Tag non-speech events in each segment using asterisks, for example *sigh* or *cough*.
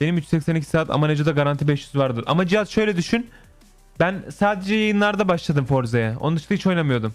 Benim 382 saat ama Neco'da garanti 500 vardır. Ama Cihat şöyle düşün. Ben sadece yayınlarda başladım Forza'ya. Onun dışında hiç oynamıyordum.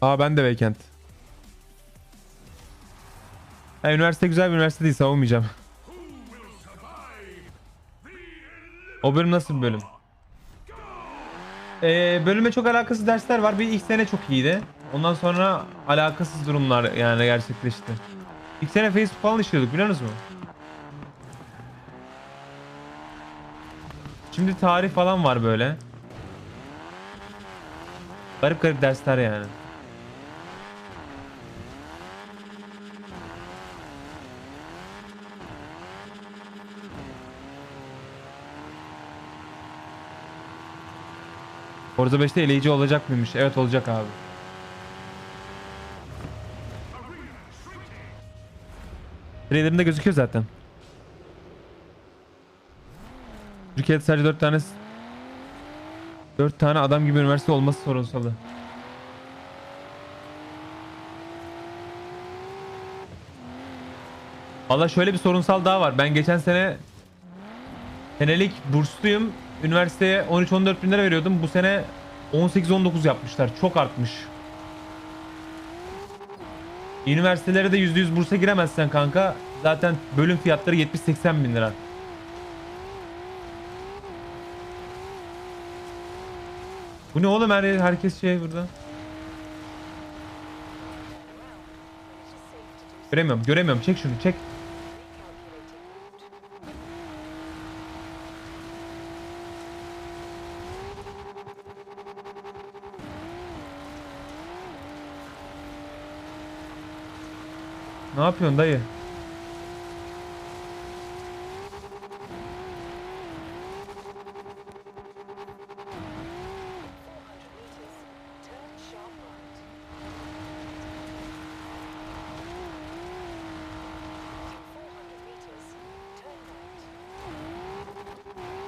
Aa ben de Weekend. Ha, üniversite güzel bir üniversite değil savunmayacağım. O bölüm nasıl bir bölüm? Ee, bölüme çok alakasız dersler var. Bir ilk sene çok iyiydi. Ondan sonra alakasız durumlar yani gerçekleşti. İlk sene Facebook falan işliyorduk biliyor musunuz? Şimdi tarih falan var böyle. Garip garip dersler yani. Forza 5'te eleyici olacak mıymış? Evet olacak abi. Trailerinde gözüküyor zaten. Türkiye'de sadece 4 tane 4 tane adam gibi üniversite olması sorunsalı. Valla şöyle bir sorunsal daha var. Ben geçen sene senelik bursluyum. Üniversiteye 13-14 bin lira veriyordum. Bu sene 18-19 yapmışlar. Çok artmış. Üniversitelere de %100 bursa giremezsen kanka zaten bölüm fiyatları 70-80 bin lira. Bu ne oğlum her herkes şey burada. Göremiyorum, göremiyorum. Çek şunu, çek. Ne yapıyorsun dayı?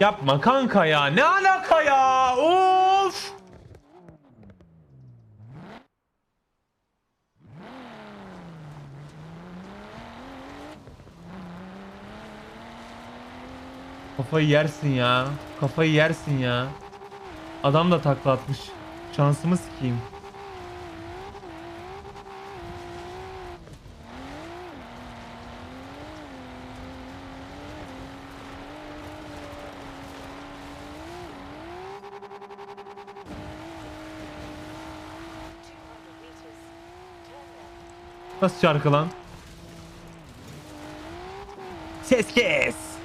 Yapma kanka ya. Ne alaka ya? Of! Kafayı yersin ya. Kafayı yersin ya. Adam da takla atmış. Şansımı sikeyim. Nasıl şarkı lan? Ses kes.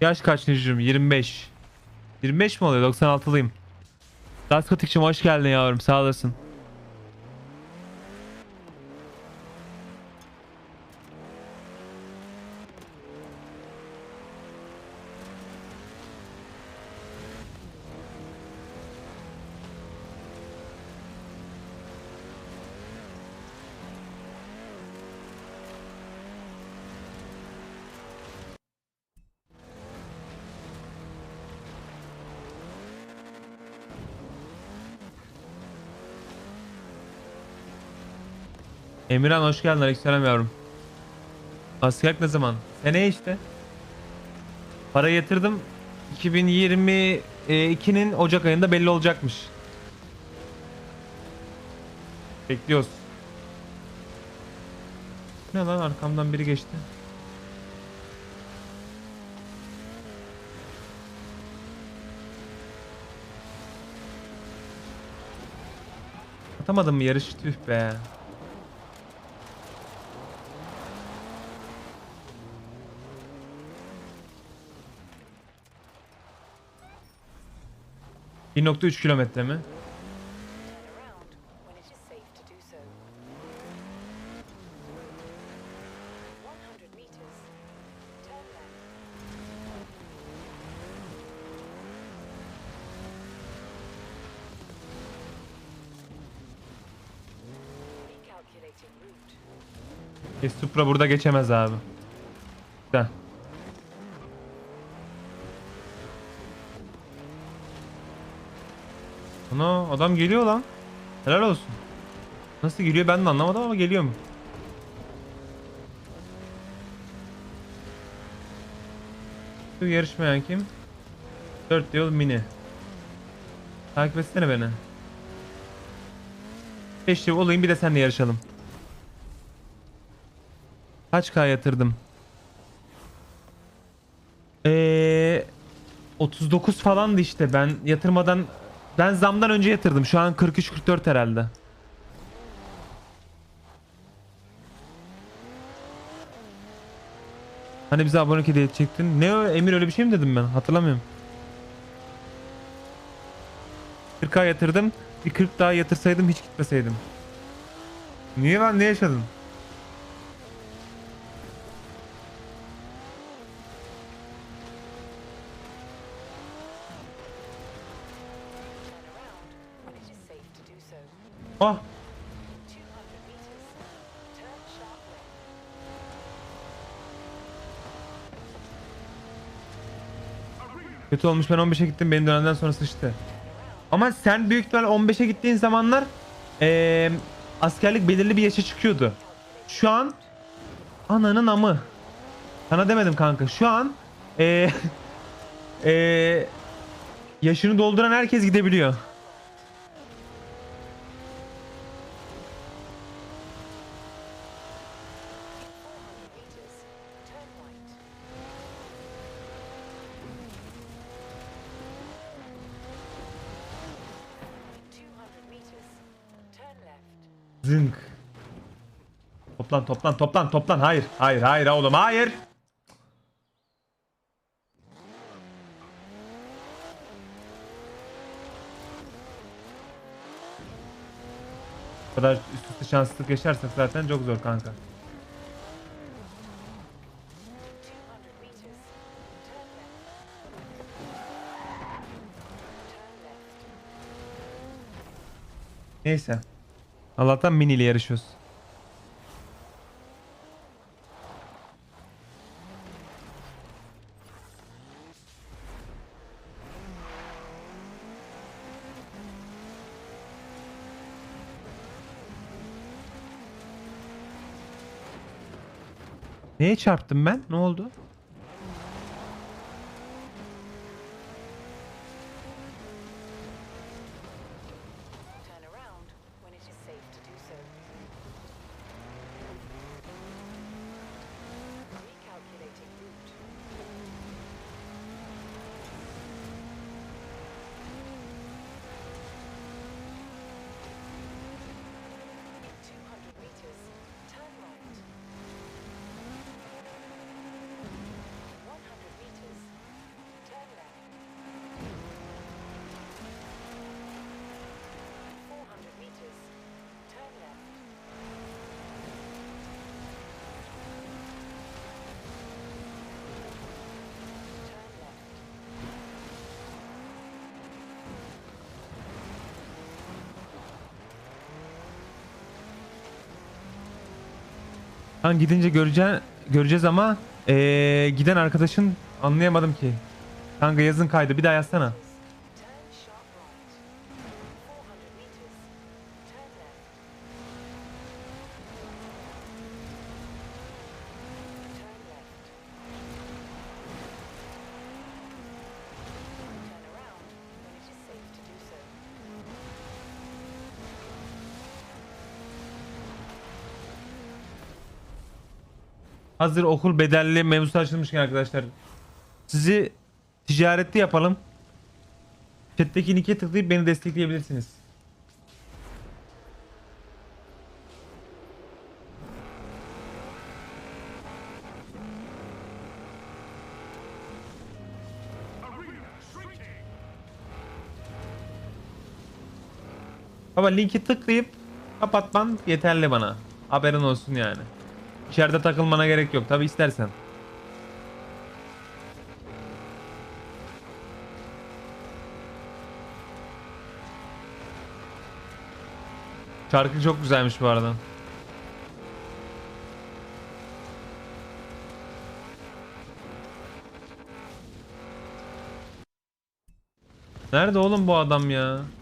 Yaş kaç Necim? 25. 25 mi oluyor? 96'lıyım. Daskotik'cim hoş geldin yavrum. Sağ olasın. Emirhan hoş geldin. Aleykümselam yavrum. Askerlik ne zaman? Seneye işte. Para yatırdım. 2022'nin Ocak ayında belli olacakmış. Bekliyoruz. Ne lan arkamdan biri geçti. Atamadım mı yarış? Tüh be. 1.3 kilometre mi? E, Supra burada geçemez abi. Ana adam geliyor lan. Helal olsun. Nasıl geliyor ben de anlamadım ama geliyor mu? Şu yarışmayan kim? 4 yıl mini. Takip etsene beni. 5 yıl olayım bir de seninle yarışalım. Kaç K yatırdım? Eee 39 falandı işte ben yatırmadan ben zamdan önce yatırdım. Şu an 43-44 herhalde. Hani bize abonelik hediye edecektin. Ne Emir öyle bir şey mi dedim ben? Hatırlamıyorum. 40'a yatırdım. Bir 40 daha yatırsaydım hiç gitmeseydim. Niye lan ne yaşadın? So. 200 meters. Turn sharp left. kötü olmuş ben 15'e gittim benim dönemden sonra sıçtı. Ama sen büyük ihtimal 15'e gittiğin zamanlar eee, askerlik belirli bir yaşa çıkıyordu. Şu an ananın amı. Sana demedim kanka. Şu an eee *laughs* eee, yaşını dolduran herkes gidebiliyor. Zınk. Toplan toplan toplan toplan. Hayır hayır hayır oğlum hayır. Bu kadar üst üste şanssızlık yaşarsak zaten çok zor kanka. 200 meters. Turn left. Turn left. Neyse. Allah'tan mini ile yarışıyoruz. Neye çarptım ben? Ne oldu? Kan gidince göreceğiz göreceğiz ama eee, giden arkadaşın anlayamadım ki. Kanka yazın kaydı bir daha yazsana. Hazır okul bedelli mevzusu açılmışken arkadaşlar. Sizi ticaretli yapalım. Chat'teki linke tıklayıp beni destekleyebilirsiniz. Baba linki tıklayıp kapatman yeterli bana. Haberin olsun yani. İçeride takılmana gerek yok. Tabi istersen. Şarkı çok güzelmiş bu arada. Nerede oğlum bu adam ya?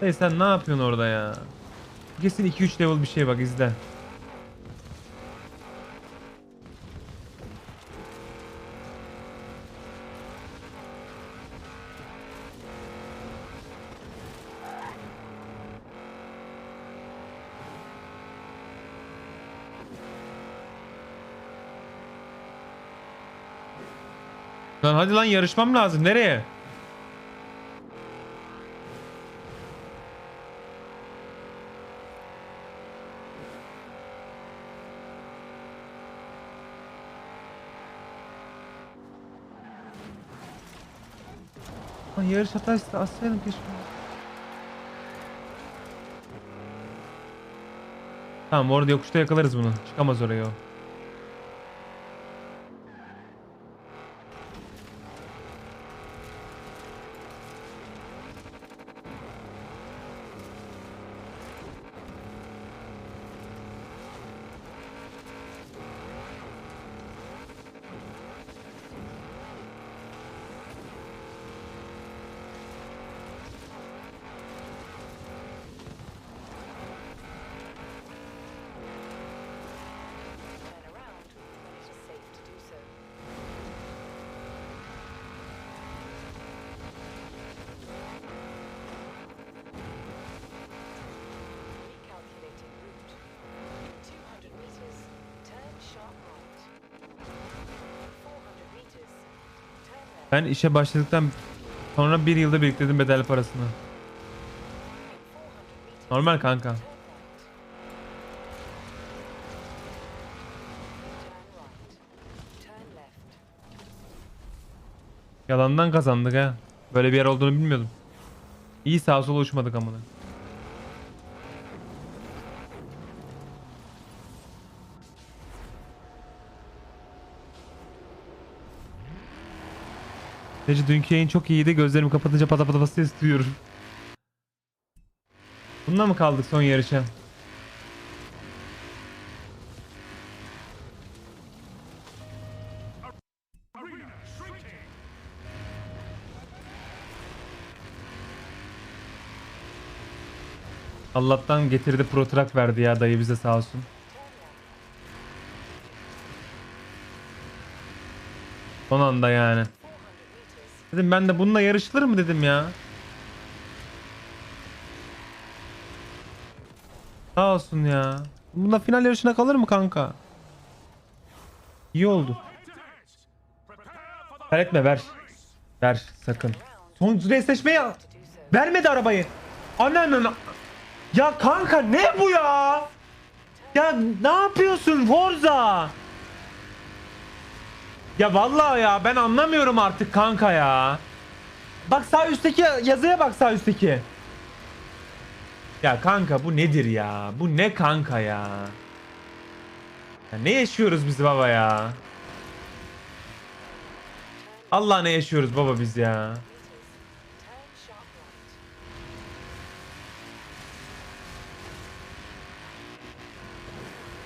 Hey sen ne yapıyorsun orada ya? Kesin 2-3 level bir şey bak izle. Lan hadi lan yarışmam lazım. Nereye? Lan yarış hatası atsaydım keşke. Tamam orada yokuşta yakalarız bunu. Çıkamaz oraya o. Ben işe başladıktan sonra bir yılda biriktirdim bedel parasını. In 400 meters, Normal kanka. Yalandan kazandık ha. Böyle bir yer olduğunu bilmiyordum. İyi sağa sola uçmadık amına. Gece dünkü yayın çok iyiydi. Gözlerimi kapatınca pata pata pata ses duyuyorum. Bununla mı kaldık son yarışa? Allah'tan getirdi Pro Truck verdi ya dayı bize sağ olsun. Son anda yani. Dedim ben de bununla yarışılır mı dedim ya. Sağ olsun ya. Bunda final yarışına kalır mı kanka? İyi oldu. Etme ver. Ver sakın. Son so. vermedi arabayı. Ananın. Ya kanka ne bu ya? Ya ne yapıyorsun Forza? Ya vallahi ya ben anlamıyorum artık kanka ya. Bak sağ üstteki yazıya bak sağ üstteki. Ya kanka bu nedir ya? Bu ne kanka ya? ya ne yaşıyoruz biz baba ya? Allah ne yaşıyoruz baba biz ya?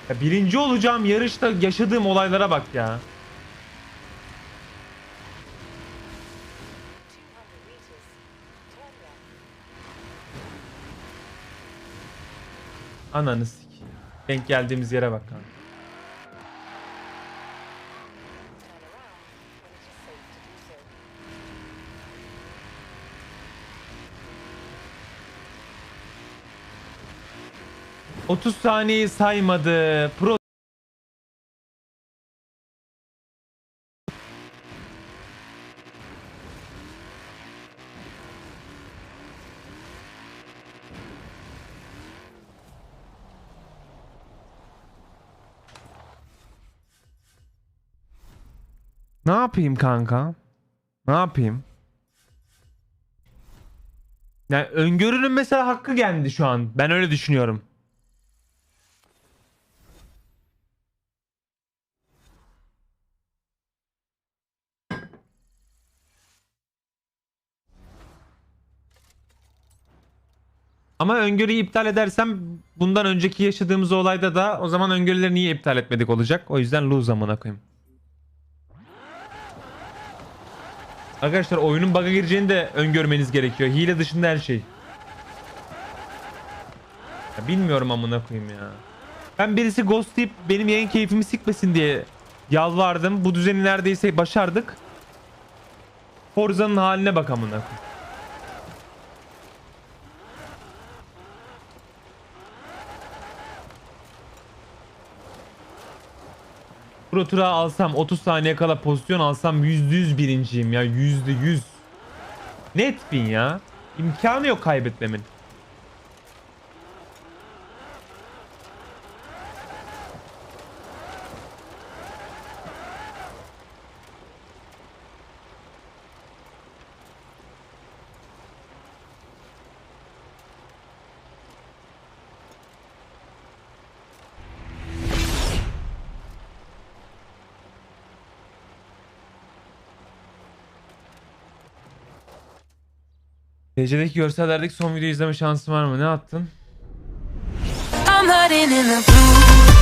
Ya birinci olacağım yarışta yaşadığım olaylara bak ya. Ananı sik. Denk geldiğimiz yere bak kanka. Turn around when it is safe to do so. Cık, 30 saniyeyi saymadı. Pro Ne yapayım kanka? Ne yapayım? Yani öngörünün mesela hakkı geldi şu an. Ben öyle düşünüyorum. Ama öngörüyü iptal edersem bundan önceki yaşadığımız olayda da o zaman öngörüleri niye iptal etmedik olacak. O yüzden lose amına koyayım. Arkadaşlar oyunun bug'a gireceğini de öngörmeniz gerekiyor. Hile dışında her şey. Ya bilmiyorum amına koyayım ya. Ben birisi ghost deyip benim yayın keyfimi sikmesin diye yalvardım. Bu düzeni neredeyse başardık. Forza'nın haline bak amına koyayım. Pro tura alsam 30 saniye kala pozisyon alsam %100 birinciyim ya %100. Net bin ya. İmkanı yok kaybetmemin. TC'deki görsellerdeki son videoyu izleme şansın var mı? Ne attın? I'm hiding in the blue.